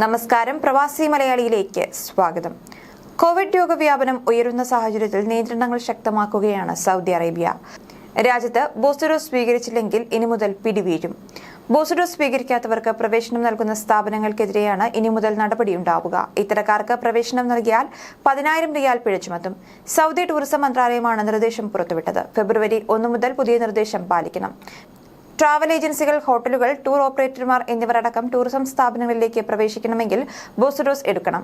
നമസ്കാരം. പ്രവാസി മലയാളിയിലേക്ക് സ്വാഗതം. കോവിഡ് രോഗവ്യാപനം ഉയരുന്ന സാഹചര്യത്തിൽ നിയന്ത്രണങ്ങൾ ശക്തമാക്കുകയാണ് സൗദി അറേബ്യ. രാജ്യത്ത് ബൂസ്റ്റർ ഡോസ് സ്വീകരിച്ചില്ലെങ്കിൽ ഇനി മുതൽ പിടിവീഴും. ബൂസ്റ്റർ ഡോസ് സ്വീകരിക്കാത്തവർക്ക് പ്രവേശനം നൽകുന്ന സ്ഥാപനങ്ങൾക്കെതിരെയാണ് ഇനി മുതൽ നടപടിയുണ്ടാവുക ഇത്തരക്കാർക്ക് പ്രവേശനം നൽകിയാൽ പതിനായിരം റിയാൽ പിഴ ചുമത്തും. സൗദി ടൂറിസം മന്ത്രാലയമാണ് നിർദ്ദേശം പുറത്തുവിട്ടത്. ഫെബ്രുവരി ഒന്ന് മുതൽ പുതിയ നിർദ്ദേശം പാലിക്കണം. ട്രാവൽ ഏജൻസികൾ ഹോട്ടലുകൾ ടൂർ ഓപ്പറേറ്റർമാർ എന്നിവരടക്കം ടൂറിസം സ്ഥാപനങ്ങളിലേക്ക് പ്രവേശിക്കണമെങ്കിൽ ബൂസ്റ്റർ ഡോസ് എടുക്കണം.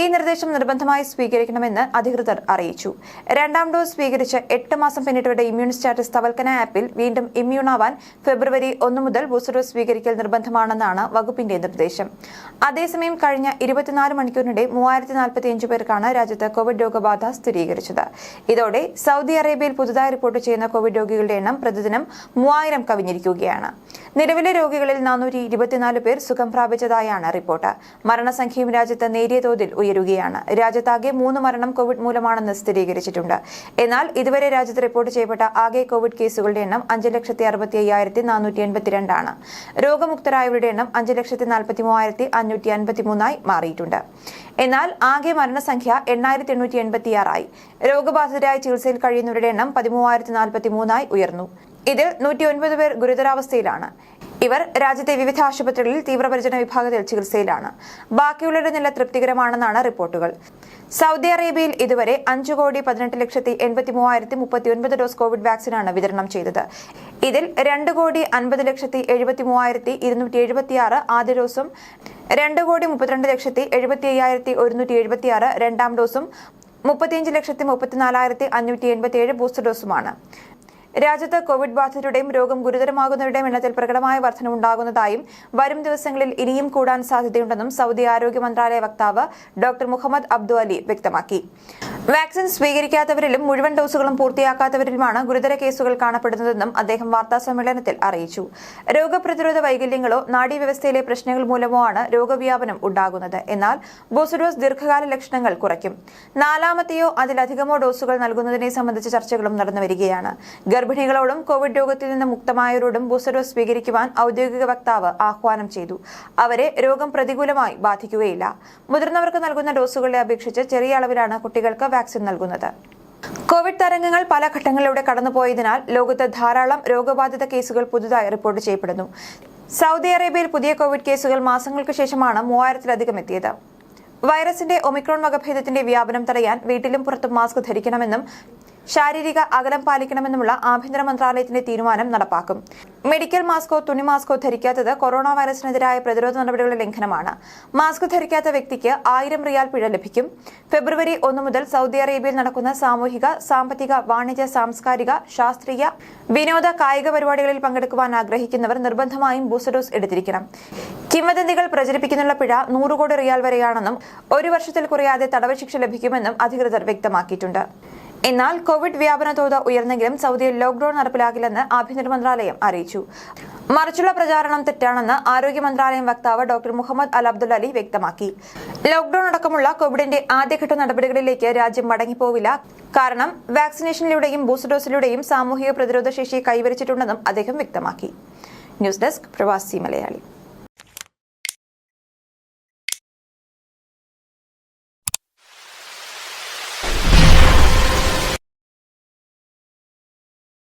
ഈ നിർദ്ദേശം നിർബന്ധമായി സ്വീകരിക്കണമെന്ന് അധികൃതർ അറിയിച്ചു. രണ്ടാം ഡോസ് സ്വീകരിച്ച് എട്ട് മാസം പിന്നിട്ടവരുടെ ഇമ്മ്യൂൺ സ്റ്റാറ്റസ് തവൽക്കന ആപ്പിൽ വീണ്ടും ഇമ്മ്യൂണാവാൻ ഫെബ്രുവരി ഒന്ന് മുതൽ ബൂസ്റ്റർ ഡോസ് സ്വീകരിക്കൽ നിർബന്ധമാണെന്നാണ് വകുപ്പിന്റെ നിർദ്ദേശം. അതേസമയം കഴിഞ്ഞ ഇരുപത്തിനാല് മണിക്കൂറിനിടെ മൂവായിരത്തി നാൽപ്പത്തിയഞ്ച് പേർക്കാണ് രാജ്യത്ത് കോവിഡ് രോഗബാധ സ്ഥിരീകരിച്ചത്. ഇതോടെ സൗദി അറേബ്യയിൽ പുതുതായി റിപ്പോർട്ട് ചെയ്യുന്ന കോവിഡ് രോഗികളുടെ എണ്ണം പ്രതിദിനം മൂവായിരം കവിഞ്ഞിരിക്കുകയാണ് നിലവിലെ രോഗികളിൽ നാനൂറ്റി ഇരുപത്തിനാല് പേർ സുഖം പ്രാപിച്ചതായാണ് റിപ്പോർട്ട്. മരണസംഖ്യയും രാജ്യത്ത് നേരിയ തോതിൽ ഉയരുകയാണ്. രാജ്യത്താകെ മൂന്ന് മരണം കോവിഡ് മൂലമാണെന്ന് സ്ഥിരീകരിച്ചിട്ടുണ്ട്. എന്നാൽ ഇതുവരെ രാജ്യത്ത് റിപ്പോർട്ട് ചെയ്യപ്പെട്ട ആകെ കോവിഡ് കേസുകളുടെ എണ്ണം അഞ്ച് ലക്ഷത്തി അറുപത്തി അയ്യായിരത്തി നാനൂറ്റി എൺപത്തിരണ്ടാണ്. രോഗമുക്തരായവരുടെ എണ്ണം അഞ്ച് ലക്ഷത്തി നാൽപ്പത്തി മൂവായിരത്തി അഞ്ഞൂറ്റി അൻപത്തി മൂന്നായി മാറിയിട്ടുണ്ട്. എന്നാൽ ആകെ മരണസംഖ്യ എണ്ണായിരത്തി എണ്ണൂറ്റി എൺപത്തിയാറായി. രോഗബാധിതരായി ചികിത്സയിൽ കഴിയുന്നവരുടെ എണ്ണം പതിമൂവായിരത്തി നാൽപ്പത്തി മൂന്നായി ഉയർന്നു. ഇതിൽ നൂറ്റി ഒൻപത് പേർ ഗുരുതരാവസ്ഥയിലാണ്. ഇവർ രാജ്യത്തെ വിവിധ ആശുപത്രികളിൽ തീവ്രപരിചരണ വിഭാഗത്തിൽ ചികിത്സയിലാണ്. ബാക്കിയുള്ളവരുടെ നില തൃപ്തികരമാണെന്നാണ് റിപ്പോർട്ടുകൾ. സൗദി അറേബ്യയിൽ ഇതുവരെ അഞ്ചു കോടി പതിനെട്ട് ലക്ഷത്തി എൺപത്തി മൂവായിരത്തി മുപ്പത്തി ഒൻപത് ഡോസ് കോവിഡ് വാക്സിനാണ് വിതരണം ചെയ്തത്. ഇതിൽ രണ്ട് കോടി അൻപത് ലക്ഷത്തി എഴുപത്തി മൂവായിരത്തി ഇരുന്നൂറ്റി എഴുപത്തിയാറ് ആദ്യ ഡോസും രണ്ട് കോടി മുപ്പത്തിരണ്ട് ലക്ഷത്തി എഴുപത്തി അയ്യായിരത്തി ഒരുന്നൂറ്റി എഴുപത്തിയാറ് രണ്ടാം ഡോസും മുപ്പത്തിയഞ്ച് ലക്ഷത്തി മുപ്പത്തിനാലായിരത്തി അഞ്ഞൂറ്റി എൺപത്തിയേഴ് ബൂസ്റ്റർ ഡോസുമാണ്. രാജ്യത്ത് കോവിഡ് ബാധിതരുടെയും രോഗം ഗുരുതരമാകുന്നവരുടെയും എണ്ണത്തിൽ പ്രകടമായ വർധനവുണ്ടാകുന്നതായും വരും ദിവസങ്ങളിൽ ഇനിയും കൂടാൻ സാധ്യതയുണ്ടെന്നും സൗദി ആരോഗ്യ മന്ത്രാലയ വക്താവ് ഡോക്ടർ മുഹമ്മദ് അബ്ദു അലി വ്യക്തമാക്കി. വാക്സിൻ സ്വീകരിക്കാത്തവരിലും മുഴുവൻ ഡോസുകളും പൂർത്തിയാക്കാത്തവരിലുമാണ് ഗുരുതര കേസുകൾ കാണപ്പെടുന്നതെന്നും അദ്ദേഹം വാർത്താ സമ്മേളനത്തിൽ അറിയിച്ചു. രോഗപ്രതിരോധ വൈകല്യങ്ങളോ നാഡീവ്യവസ്ഥയിലെ പ്രശ്നങ്ങൾ മൂലമോ ആണ് രോഗവ്യാപനം ഉണ്ടാകുന്നത്. എന്നാൽ ബോസുഡോസ് ദീർഘകാല ലക്ഷണങ്ങൾ കുറയ്ക്കും. നാലാമത്തെയോ അതിലധികമോ ഡോസുകൾ നൽകുന്നതിനെ സംബന്ധിച്ച ചർച്ചകളും നടന്നുവരികയാണ് ഗർഭിണികളോടും കോവിഡ് രോഗത്തിൽ നിന്ന് മുക്തമായവരോടും ബൂസ്റ്റർ സ്വീകരിക്കുവാൻ ഔദ്യോഗിക വക്താവ് ആഹ്വാനം ചെയ്തു. അവരെ രോഗം പ്രതികൂലമായി ബാധിക്കുകയില്ല. മുതിർന്നവർക്ക് നൽകുന്ന ഡോസുകളെ അപേക്ഷിച്ച് ചെറിയ അളവിലാണ് കുട്ടികൾക്ക് വാക്സിൻ നൽകുന്നത്. കോവിഡ് തരംഗങ്ങൾ പല ഘട്ടങ്ങളിലൂടെ കടന്നുപോയതിനാൽ ലോകത്ത് ധാരാളം രോഗബാധിത കേസുകൾ പുതുതായി റിപ്പോർട്ട് ചെയ്യപ്പെടുന്നു. സൗദി അറേബ്യയിൽ പുതിയ കോവിഡ് കേസുകൾ മാസങ്ങൾക്ക് ശേഷമാണ് മൂവായിരത്തിലധികം എത്തിയത്. വൈറസിന്റെ ഒമിക്രോൺ വകഭേദത്തിന്റെ വ്യാപനം തടയാൻ വീട്ടിലും പുറത്തും മാസ്ക് ധരിക്കണമെന്നും ശാരീരിക അകലം പാലിക്കണമെന്നുമുള്ള ആഭ്യന്തര മന്ത്രാലയത്തിന്റെ തീരുമാനം നടപ്പാക്കും. മെഡിക്കൽ മാസ്കോ തുണി മാസ്കോ ധരിക്കാത്തത് കൊറോണ വൈറസിനെതിരായ പ്രതിരോധ നടപടികളുടെ ലംഘനമാണ്. മാസ്ക് ധരിക്കാത്ത വ്യക്തിക്ക് ആയിരം റിയാൽ പിഴ ലഭിക്കും. ഫെബ്രുവരി ഒന്ന് മുതൽ സൗദി അറേബ്യയിൽ നടക്കുന്ന സാമൂഹിക സാമ്പത്തിക വാണിജ്യ സാംസ്കാരിക ശാസ്ത്രീയ വിനോദ കായിക പരിപാടികളിൽ പങ്കെടുക്കുവാൻ ആഗ്രഹിക്കുന്നവർ നിർബന്ധമായും ബൂസ്റ്റർ ഡോസ് എടുത്തിരിക്കണം. കിംവദന്തികൾ പ്രചരിപ്പിക്കുന്നുള്ള പിഴ നൂറ് കോടി റിയാൽ വരെയാണെന്നും ഒരു വർഷത്തിൽ കുറയാതെ തടവ് ശിക്ഷ ലഭിക്കുമെന്നും അധികൃതർ വ്യക്തമാക്കിയിട്ടുണ്ട്. എന്നാൽ കോവിഡ് വ്യാപന തോത് ഉയർന്നെങ്കിലും സൗദിയിൽ ലോക്ഡൌൺ നടപ്പിലാക്കില്ലെന്ന് ആഭ്യന്തര മന്ത്രാലയം അറിയിച്ചു. മറിച്ചുള്ള പ്രചാരണം തെറ്റാണെന്ന് ആരോഗ്യ മന്ത്രാലയം വക്താവ് doctor Muhammad Al Abdul Ali വ്യക്തമാക്കി. ലോക്ഡൌൺ അടക്കമുള്ള കോവിഡിന്റെ ആദ്യഘട്ട നടപടികളിലേക്ക് രാജ്യം മടങ്ങിപ്പോവില്ല. കാരണം വാക്സിനേഷനിലൂടെയും ബൂസ്റ്റർ ഡോസിലൂടെയും സാമൂഹിക പ്രതിരോധ ശേഷി കൈവരിച്ചിട്ടുണ്ടെന്നും അദ്ദേഹം വ്യക്തമാക്കി. ന്യൂസ് ഡെസ്ക് പ്രവാസി മലയാളി.